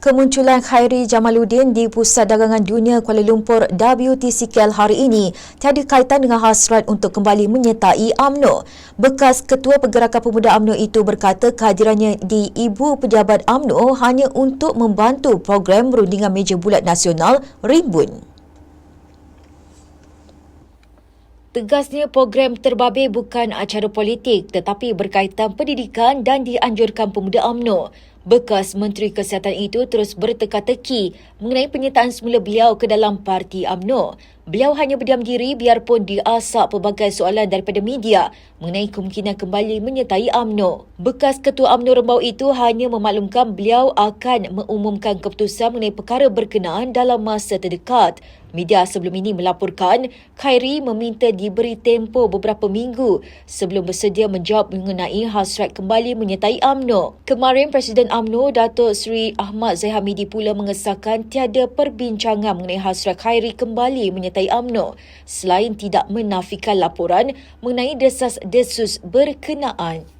Kemunculan Khairi Jamaluddin di Pusat Dagangan Dunia Kuala Lumpur WTCKL hari ini tiada kaitan dengan hasrat untuk kembali menyertai AMNO. Bekas Ketua Pergerakan Pemuda AMNO itu berkata kehadirannya di Ibu Pejabat AMNO hanya untuk membantu program Rundingan Meja Bulat Nasional Rimbun. Tegasnya program terbabit bukan acara politik tetapi berkaitan pendidikan dan dianjurkan pemuda AMNO. Bekas Menteri Kesihatan itu terus berteka-teki mengenai penyertaan semula beliau ke dalam parti AMNO. Beliau hanya berdiam diri biarpun diasak pelbagai soalan daripada media mengenai kemungkinan kembali menyertai AMNO. Bekas Ketua AMNO Rembau itu hanya memaklumkan beliau akan mengumumkan keputusan mengenai perkara berkenaan dalam masa terdekat. Media sebelum ini melaporkan Khairi meminta diberi tempoh beberapa minggu sebelum bersedia menjawab mengenai hasrat kembali menyertai AMNO. Kemarin Presiden AMNO Datuk Seri Ahmad Zaihamidi pula mengesahkan tiada perbincangan mengenai hasrat Khairi kembali menyertai AMNO selain tidak menafikan laporan mengenai desas-desus berkenaan.